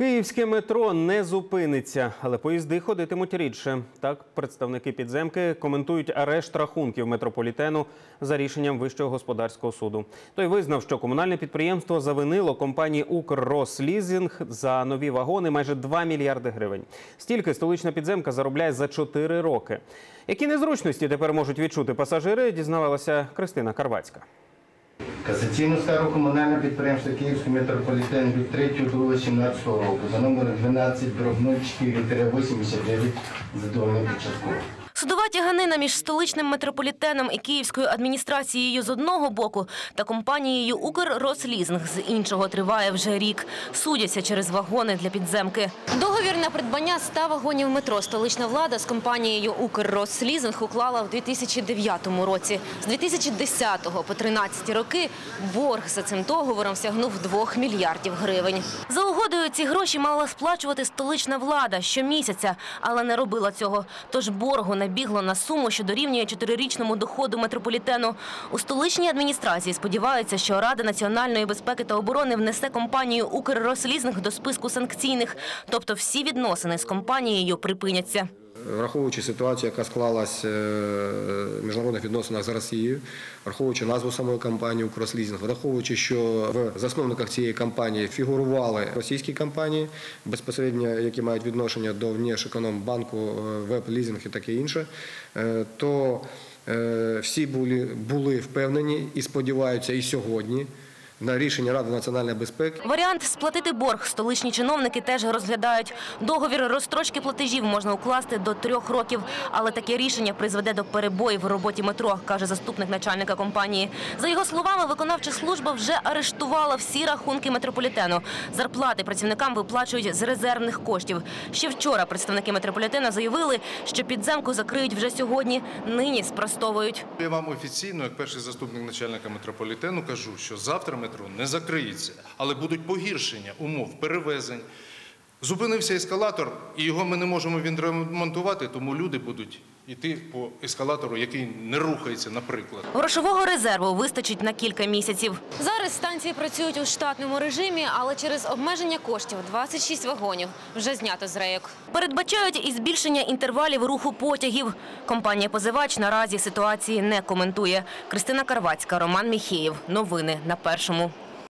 Київське метро не зупиниться, але поїзди ходитимуть рідше. Так, представники підземки коментують арешт рахунків метрополітену за рішенням Вищого господарського суду. Той визнав, що комунальне підприємство завинило компанії «Укррослізінг» за нові вагони майже 2 мільярди гривень. Стільки столична підземка заробляє за 4 роки. Які незручності тепер можуть відчути пасажири, дізнавалася Кристина Карвацька. Касаційну скаргу комунальне підприємство Київський метрополітен від 3.2.17 року за номером 12 4-89 задоволення частково. Судова тяганина між столичним метрополітеном і київською адміністрацією з одного боку та компанією «Укррослізинг» з іншого триває вже рік. Судяться через вагони для підземки. Договір на придбання 100 вагонів метро столична влада з компанією «Укррослізинг» уклала в 2009 році. З 2010 по 13 роки борг за цим договором сягнув 2 мільярдів гривень. За угодою ці гроші мала сплачувати столична влада щомісяця, але не робила цього. Тож боргу набігло на суму, що дорівнює чотирирічному доходу метрополітену. У столичній адміністрації сподіваються, що Рада національної безпеки та оборони внесе компанію Укррослізних до списку санкційних, тобто всі відносини з компанією припиняться. Враховуючи ситуацію, яка склалась е, в міжнародних відносинах з Росією, враховуючи назву самої компанії «Укррослізинг», враховуючи, що в засновниках цієї компанії фігурували російські компанії, безпосередньо які мають відношення до Внешекономбанку, е, веб-лізинг і таке інше, е, то всі були, були впевнені і сподіваються і сьогодні на рішення Ради національної безпеки Варіант сплатити борг столичні чиновники теж розглядають. Договір розстрочки платежів можна укласти до трьох років, але таке рішення призведе до перебоїв в роботі метро, каже заступник начальника компанії. За його словами, виконавча служба вже арештувала всі рахунки метрополітену. Зарплати працівникам виплачують з резервних коштів. Ще вчора представники метрополітена заявили, що підземку закриють вже сьогодні. Нині спростовують. Я вам офіційно, як перший заступник начальника метрополітену, кажу, що завтра метро не закриється, але будуть погіршення умов перевезень. Зупинився ескалатор, і його ми не можемо відремонтувати, тому люди будуть йти по ескалатору, який не рухається, наприклад. Грошового резерву вистачить на кілька місяців. Зараз станції працюють у штатному режимі, але через обмеження коштів 26 вагонів вже знято з рейок. Передбачають і збільшення інтервалів руху потягів. Компанія позивач наразі ситуації не коментує. Кристина Карвацька, Роман Міхеєв. Новини на першому.